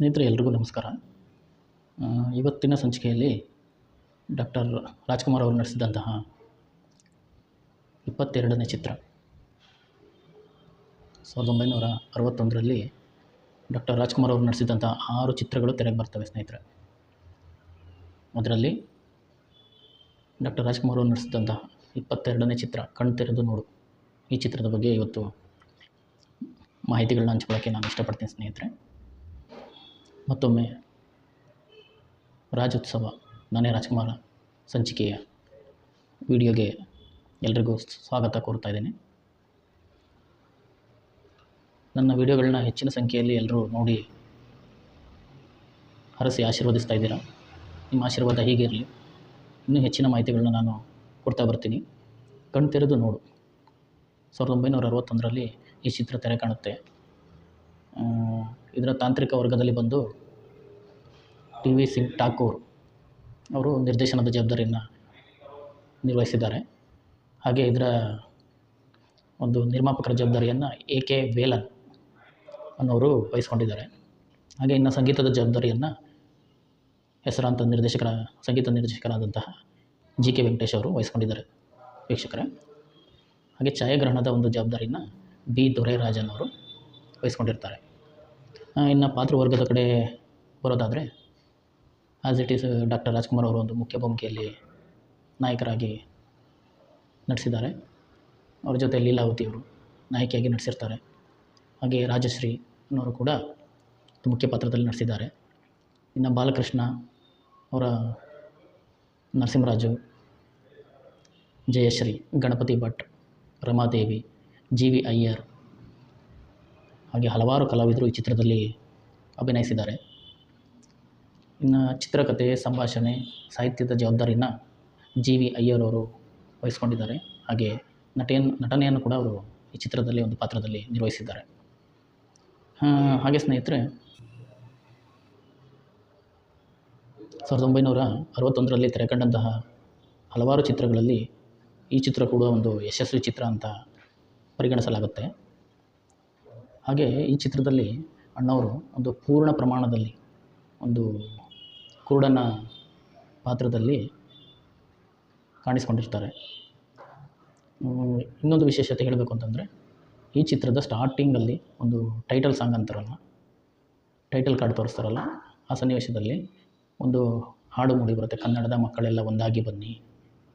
ಸ್ನೇಹಿತರೆ, ಎಲ್ರಿಗೂ ನಮಸ್ಕಾರ. ಇವತ್ತಿನ ಸಂಚಿಕೆಯಲ್ಲಿ ಡಾಕ್ಟರ್ ರಾಜ್ಕುಮಾರ್ ಅವರು ನಡೆಸಿದಂತಹ ಇಪ್ಪತ್ತೆರಡನೇ ಚಿತ್ರ, ಸಾವಿರದ ಒಂಬೈನೂರ ಅರವತ್ತೊಂದರಲ್ಲಿ ಡಾಕ್ಟರ್ ರಾಜ್ಕುಮಾರ್ ಅವರು ನಡೆಸಿದಂತಹ ಆರು ಚಿತ್ರಗಳು ತೆರೆಗೆ ಬರ್ತವೆ ಸ್ನೇಹಿತರೆ. ಅದರಲ್ಲಿ ಡಾಕ್ಟರ್ ರಾಜ್ಕುಮಾರ್ ಅವರು ನಡೆಸಿದಂತಹ ಇಪ್ಪತ್ತೆರಡನೇ ಚಿತ್ರ ಕಣ್ ತೆರೆದು ನೋಡು. ಈ ಚಿತ್ರದ ಬಗ್ಗೆ ಇವತ್ತು ಮಾಹಿತಿಗಳನ್ನ ಹಂಚ್ಕೊಳ್ಳೋಕ್ಕೆ ನಾನು ಇಷ್ಟಪಡ್ತೀನಿ ಸ್ನೇಹಿತರೆ. ಮತ್ತೊಮ್ಮೆ ರಾಜ್ಯೋತ್ಸವ ನಾನೇ ರಾಜ್ಕುಮಾರ ಸಂಚಿಕೆಯ ವಿಡಿಯೋಗೆ ಎಲ್ರಿಗೂ ಸ್ವಾಗತ ಕೋರ್ತಾ ಇದ್ದೀನಿ. ನನ್ನ ವಿಡಿಯೋಗಳನ್ನ ಹೆಚ್ಚಿನ ಸಂಖ್ಯೆಯಲ್ಲಿ ಎಲ್ಲರೂ ನೋಡಿ ಹರಸಿ ಆಶೀರ್ವದಿಸ್ತಾ ಇದ್ದೀರಾ? ನಿಮ್ಮ ಆಶೀರ್ವಾದ ಹೀಗೆ ಇರಲಿ. ಇನ್ನೂ ಹೆಚ್ಚಿನ ಮಾಹಿತಿಗಳನ್ನ ನಾನು ಕೊಡ್ತಾ ಬರ್ತೀನಿ. ಕಣ್ ತೆರೆದು ನೋಡು. ಸಾವಿರದ ಒಂಬೈನೂರ ಅರವತ್ತೊಂದರಲ್ಲಿ ಈ ಚಿತ್ರ ತೆರೆ ಕಾಣುತ್ತೆ. ಇದರ ತಾಂತ್ರಿಕ ವರ್ಗದಲ್ಲಿ ಬಂದು ಟಿ ವಿ ಸಿಂಗ್ ಠಾಕೂರ್ ಅವರು ನಿರ್ದೇಶನದ ಜವಾಬ್ದಾರಿಯನ್ನು ನಿರ್ವಹಿಸಿದ್ದಾರೆ. ಹಾಗೆ ಇದರ ಒಂದು ನಿರ್ಮಾಪಕರ ಜವಾಬ್ದಾರಿಯನ್ನು ಎ ಕೆ ವೇಲನ್ ಅನ್ನೋರು ವಹಿಸ್ಕೊಂಡಿದ್ದಾರೆ. ಹಾಗೆ ಇನ್ನು ಸಂಗೀತದ ಜವಾಬ್ದಾರಿಯನ್ನು ಹೆಸರಾಂತ ನಿರ್ದೇಶಕರ, ಸಂಗೀತ ನಿರ್ದೇಶಕರಾದಂತಹ ಜಿ ಕೆ ವೆಂಕಟೇಶ್ ಅವರು ವಹಿಸ್ಕೊಂಡಿದ್ದಾರೆ ವೀಕ್ಷಕರೇ. ಹಾಗೆ ಛಾಯಾಗ್ರಹಣದ ಒಂದು ಜವಾಬ್ದಾರಿಯನ್ನು ಬಿ ದೊರೆರಾಜನ್ ಅವರು ವಹಿಸ್ಕೊಂಡಿರ್ತಾರೆ. ಇನ್ನು ಪಾತ್ರವರ್ಗದ ಕಡೆ ಬರೋದಾದರೆ as it is doctor Rajkumar ಅವರು ಒಂದು ಮುಖ್ಯ ಭೂಮಿಕೆಯಲ್ಲಿ ನಾಯಕರಾಗಿ ನಟಿಸಿದ್ದಾರೆ. ಅವ್ರ ಜೊತೆ ಲೀಲಾವತಿ ಅವರು ನಾಯಕಿಯಾಗಿ ನಟಿಸಿರ್ತಾರೆ. ಹಾಗೆ ರಾಜಶ್ರೀ ಅನ್ನೋರು ಕೂಡ ಮುಖ್ಯ ಪಾತ್ರದಲ್ಲಿ ನಟಿಸಿದ್ದಾರೆ. ಇನ್ನು ಬಾಲಕೃಷ್ಣ ಅವರ ನರಸಿಂಹರಾಜು, ಜಯಶ್ರೀ, ಗಣಪತಿ ಭಟ್, ರಮಾದೇವಿ, ಜಿ ವಿ ಅಯ್ಯರ್ ಹಾಗೆ ಹಲವಾರು ಕಲಾವಿದರು ಈ ಚಿತ್ರದಲ್ಲಿ ಅಭಿನಯಿಸಿದ್ದಾರೆ. ಇನ್ನು ಚಿತ್ರಕಥೆ ಸಂಭಾಷಣೆ, ಸಾಹಿತ್ಯದ ಜವಾಬ್ದಾರಿನ ಜಿ ವಿ ಅಯ್ಯರ್ ಅವರು ವಹಿಸ್ಕೊಂಡಿದ್ದಾರೆ. ಹಾಗೆ ನಟೆಯನ್ನು ನಟನೆಯನ್ನು ಕೂಡ ಅವರು ಈ ಚಿತ್ರದಲ್ಲಿ, ಒಂದು ಪಾತ್ರದಲ್ಲಿ ನಿರ್ವಹಿಸಿದ್ದಾರೆ. ಹಾಗೆ ಸ್ನೇಹಿತರೆ, ಸಾವಿರದ ಒಂಬೈನೂರ ಅರವತ್ತೊಂದರಲ್ಲಿ ತೆರೆಕಂಡಂತಹ ಹಲವಾರು ಚಿತ್ರಗಳಲ್ಲಿ ಈ ಚಿತ್ರ ಕೂಡ ಒಂದು ಯಶಸ್ವಿ ಚಿತ್ರ ಅಂತ ಪರಿಗಣಿಸಲಾಗುತ್ತೆ. ಹಾಗೆ ಈ ಚಿತ್ರದಲ್ಲಿ ಅಣ್ಣವರು ಒಂದು ಪೂರ್ಣ ಪ್ರಮಾಣದಲ್ಲಿ ಒಂದು ಕುರುಡನ ಪಾತ್ರದಲ್ಲಿ ಕಾಣಿಸ್ಕೊಂಡಿರ್ತಾರೆ. ಇನ್ನೊಂದು ವಿಶೇಷತೆ ಹೇಳಬೇಕು ಅಂತಂದರೆ, ಈ ಚಿತ್ರದ ಸ್ಟಾರ್ಟಿಂಗಲ್ಲಿ ಒಂದು ಟೈಟಲ್ ಸಾಂಗ್ ಅಂತಾರಲ್ಲ ಟೈಟಲ್ ಕಾರ್ಡ್ ತೋರಿಸ್ತಾರಲ್ಲ, ಆ ಸನ್ನಿವೇಶದಲ್ಲಿ ಒಂದು ಹಾಡು ಮೂಡಿ ಬರುತ್ತೆ, ಕನ್ನಡದ ಮಕ್ಕಳೆಲ್ಲ ಒಂದಾಗಿ ಬನ್ನಿ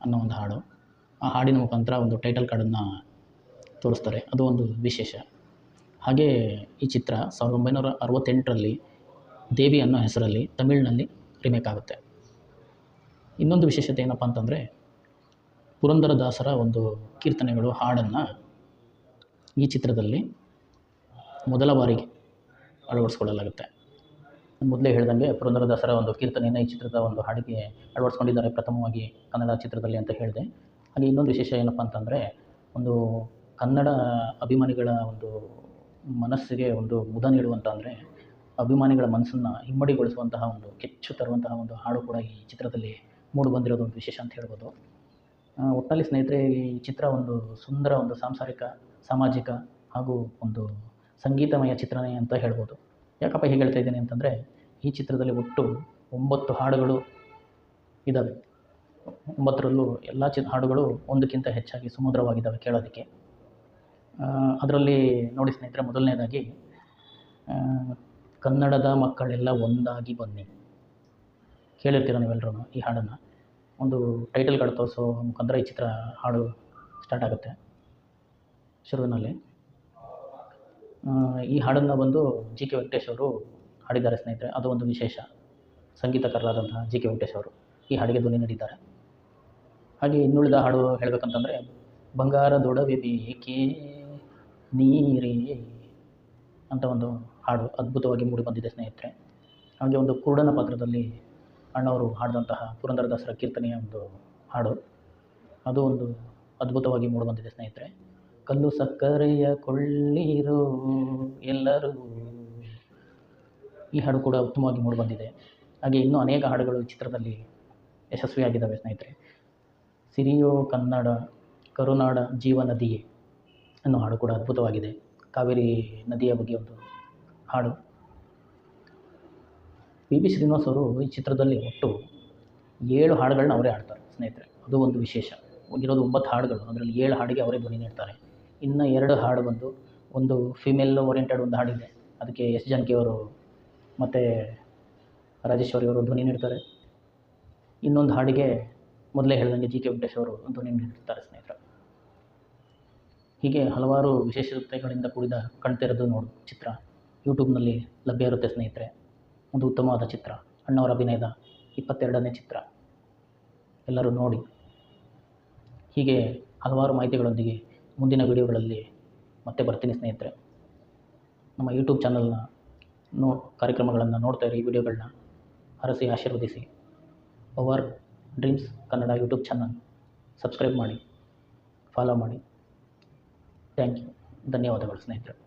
ಅನ್ನೋ ಒಂದು ಹಾಡು. ಆ ಹಾಡಿನ ಮುಖಾಂತರ ಒಂದು ಟೈಟಲ್ ಕಾರ್ಡನ್ನು ತೋರಿಸ್ತಾರೆ, ಅದು ಒಂದು ವಿಶೇಷ. ಹಾಗೇ ಈ ಚಿತ್ರ ಸಾವಿರದ ಒಂಬೈನೂರ ಅರವತ್ತೆಂಟರಲ್ಲಿ ದೇವಿ ಅನ್ನೋ ಹೆಸರಲ್ಲಿ ತಮಿಳಿನಲ್ಲಿ ರಿಮೇಕ್ ಆಗುತ್ತೆ ಇನ್ನೊಂದು ವಿಶೇಷತೆ ಏನಪ್ಪ ಅಂತಂದರೆ, ಪುರಂದರದಾಸರ ಒಂದು ಕೀರ್ತನೆಗಳು, ಹಾಡನ್ನು ಈ ಚಿತ್ರದಲ್ಲಿ ಮೊದಲ ಬಾರಿಗೆ ಅಳವಡಿಸ್ಕೊಳ್ಳಲಾಗುತ್ತೆ. ಮೊದಲೇ ಹೇಳ್ದಂಗೆ ಪುರಂದರದಾಸರ ಒಂದು ಕೀರ್ತನೆಯನ್ನು ಈ ಚಿತ್ರದ ಒಂದು ಹಾಡಿಗೆ ಅಳವಡಿಸ್ಕೊಂಡಿದ್ದಾರೆ, ಪ್ರಥಮವಾಗಿ ಕನ್ನಡ ಚಿತ್ರದಲ್ಲಿ ಅಂತ ಹೇಳಿದೆ. ಹಾಗೆ ಇನ್ನೊಂದು ವಿಶೇಷ ಏನಪ್ಪ ಅಂತಂದರೆ, ಒಂದು ಕನ್ನಡ ಅಭಿಮಾನಿಗಳ ಒಂದು ಮನಸ್ಸಿಗೆ ಒಂದು ಮುದ ನೀಡುವಂಥ ಅಂದರೆ ಅಭಿಮಾನಿಗಳ ಮನಸ್ಸನ್ನು ಇಮ್ಮಡಿಗೊಳಿಸುವಂತಹ ಒಂದು, ಕೆಚ್ಚು ತರುವಂತಹ ಒಂದು ಹಾಡು ಕೂಡ ಈ ಚಿತ್ರದಲ್ಲಿ ಮೂಡಿ ಬಂದಿರೋದು ಒಂದು ವಿಶೇಷ ಅಂತ ಹೇಳ್ಬೋದು. ಒಟ್ಟಿನಲ್ಲಿ ಸ್ನೇಹಿತರೆ, ಈ ಚಿತ್ರ ಒಂದು ಸುಂದರ ಒಂದು ಸಾಂಸಾರಿಕ, ಸಾಮಾಜಿಕ ಹಾಗೂ ಒಂದು ಸಂಗೀತಮಯ ಚಿತ್ರನೇ ಅಂತ ಹೇಳ್ಬೋದು. ಯಾಕಪ್ಪ ಹೀಗೆ ಹೇಳ್ತಾ ಇದ್ದೀನಿ ಅಂತಂದರೆ, ಈ ಚಿತ್ರದಲ್ಲಿ ಒಟ್ಟು ಒಂಬತ್ತು ಹಾಡುಗಳು ಇದ್ದಾವೆ ಒಂಬತ್ತರಲ್ಲೂ ಎಲ್ಲ ಚಿ, ಹಾಡುಗಳು ಒಂದಕ್ಕಿಂತ ಹೆಚ್ಚಾಗಿ ಸುಮಧುರವಾಗಿದ್ದಾವೆ ಕೇಳೋದಕ್ಕೆ. ಅದರಲ್ಲಿ ನೋಡಿ ಸ್ನೇಹಿತರೆ, ಮೊದಲನೇದಾಗಿ ಕನ್ನಡದ ಮಕ್ಕಳೆಲ್ಲ ಒಂದಾಗಿ ಬನ್ನಿ. ಕೇಳಿರ್ತೀರ ನೀವೆಲ್ಲರೂ ಈ ಹಾಡನ್ನು? ಒಂದು ಟೈಟಲ್ ಕಾರ್ಡ್ ತೋರಿಸೋ ಮುಖಾಂತರ ಈ ಚಿತ್ರ ಹಾಡು ಸ್ಟಾರ್ಟ್ ಆಗುತ್ತೆ. ಶುರುವಿನಲ್ಲಿ. ಈ ಹಾಡನ್ನು ಬಂದು ಜಿ ಕೆ ವೆಂಕಟೇಶ್ ಅವರು ಹಾಡಿದ್ದಾರೆ ಸ್ನೇಹಿತರೆ. ಅದು ಒಂದು ವಿಶೇಷ. ಸಂಗೀತಕಾರರಾದಂತಹ ಜಿ ಕೆ ವೆಂಕಟೇಶ್ ಅವರು ಈ ಹಾಡಿಗೆ ಧ್ವನಿ ನೀಡಿದ್ದಾರೆ. ಹಾಗೆ ಇನ್ನುಳಿದ ಹಾಡು ಹೇಳಬೇಕಂತಂದರೆ ಬಂಗಾರದೊಡವೆ ಬೇಕೇ ನೀರೇ ಅಂತ ಒಂದು ಹಾಡು ಅದ್ಭುತವಾಗಿ ಮೂಡಿ ಬಂದಿದೆ, ಸ್ನೇಹಿತರೆ. ಹಾಗೆ ಒಂದು ಕುರುಡನ ಪಾತ್ರದಲ್ಲಿ ಅಣ್ಣವರು ಹಾಡಿದಂತಹ ಪುರಂದರದಾಸರ ಕೀರ್ತನೆಯ ಒಂದು ಹಾಡು. ಅದು ಒಂದು ಅದ್ಭುತವಾಗಿ ಮೂಡಿ ಬಂದಿದೆ, ಸ್ನೇಹಿತರೆ. ಕಲ್ಲು ಸಕ್ಕರೆಯ ಕೊಳ್ಳಿರು ಎಲ್ಲರೂ ಈ ಹಾಡು ಕೂಡ ಉತ್ತಮವಾಗಿ ಮೂಡಿಬಂದಿದೆ ಹಾಗೆ ಇನ್ನೂ ಅನೇಕ ಹಾಡುಗಳು ಈ ಚಿತ್ರದಲ್ಲಿ ಯಶಸ್ವಿಯಾಗಿದ್ದಾವೆ, ಸ್ನೇಹಿತರೆ. ಸಿರಿಯೋ ಕನ್ನಡ, ಕರುನಾಡ ಜೀವ ನದಿಯೇ ಅನ್ನೋ ಹಾಡು ಕೂಡ ಅದ್ಭುತವಾಗಿದೆ. ಕಾವೇರಿ ನದಿಯ ಬಗ್ಗೆ ಒಂದು ಹಾಡು. ಪಿ. ಬಿ. ಶ್ರೀನಿವಾಸ್ ಅವರು ಈ ಚಿತ್ರದಲ್ಲಿ ಒಟ್ಟು ಏಳು ಹಾಡುಗಳನ್ನ ಅವರೇ ಹಾಡ್ತಾರೆ, ಸ್ನೇಹಿತರೆ. ಅದು ಒಂದು ವಿಶೇಷ. ಇರೋದು ಒಂಬತ್ತು ಹಾಡುಗಳು. ಅದರಲ್ಲಿ ಏಳು ಹಾಡಿಗೆ ಅವರೇ ಧ್ವನಿ ನೀಡ್ತಾರೆ. ಇನ್ನು ಎರಡು ಹಾಡು ಬಂದು ಒಂದು ಫಿಮೇಲ್ ಓರಿಯೆಂಟೆಡ್ ಒಂದು ಹಾಡಿದೆ. ಅದಕ್ಕೆ ಎಸ್. ಜಾನಕಿ ಅವರು ಮತ್ತು ರಾಜೇಶ್ವರಿ ಅವರು ಧ್ವನಿ ನೀಡ್ತಾರೆ. ಇನ್ನೊಂದು ಹಾಡಿಗೆ ಮೊದಲೇ ಹೇಳ್ದಂಗೆ ಜಿ. ಕೆ. ವೆಂಕಟೇಶ್ ಅವರು ಧ್ವನಿ ನೀಡಿರ್ತಾರೆ ಸ್ನೇಹಿತರು. ಹೀಗೆ ಹಲವಾರು ವಿಶೇಷತೆಗಳಿಂದ ಕೂಡಿದ ಕಣ್ತೆರೆದು ನೋಡು ಚಿತ್ರ. ಯೂಟ್ಯೂಬ್ನಲ್ಲಿ ಲಭ್ಯ ಇರುತ್ತೆ ಸ್ನೇಹಿತರೆ. ಒಂದು ಉತ್ತಮವಾದ ಚಿತ್ರ, ಅಣ್ಣವರ ಅಭಿನಯದ ಇಪ್ಪತ್ತೆರಡನೇ ಚಿತ್ರ. ಎಲ್ಲರೂ ನೋಡಿ. ಹೀಗೆ ಹಲವಾರು ಮಾಹಿತಿಗಳೊಂದಿಗೆ ಮುಂದಿನ ವಿಡಿಯೋಗಳಲ್ಲಿ ಮತ್ತೆ ಬರ್ತೀನಿ ಸ್ನೇಹಿತರೆ. ನಮ್ಮ ಯೂಟ್ಯೂಬ್ ಚಾನಲ್ನ ನೋ, ಕಾರ್ಯಕ್ರಮಗಳನ್ನು ನೋಡ್ತಾ ಇರಿ ಈ ವಿಡಿಯೋಗಳನ್ನ ಹರಸಿ ಆಶೀರ್ವದಿಸಿ. Power dreams Kannada YouTube channel subscribe ಮಾಡಿ, ಫಾಲೋ ಮಾಡಿ. Thank you. ಧನ್ಯವಾದಗಳು ಸ್ನೇಹಿತರೆ.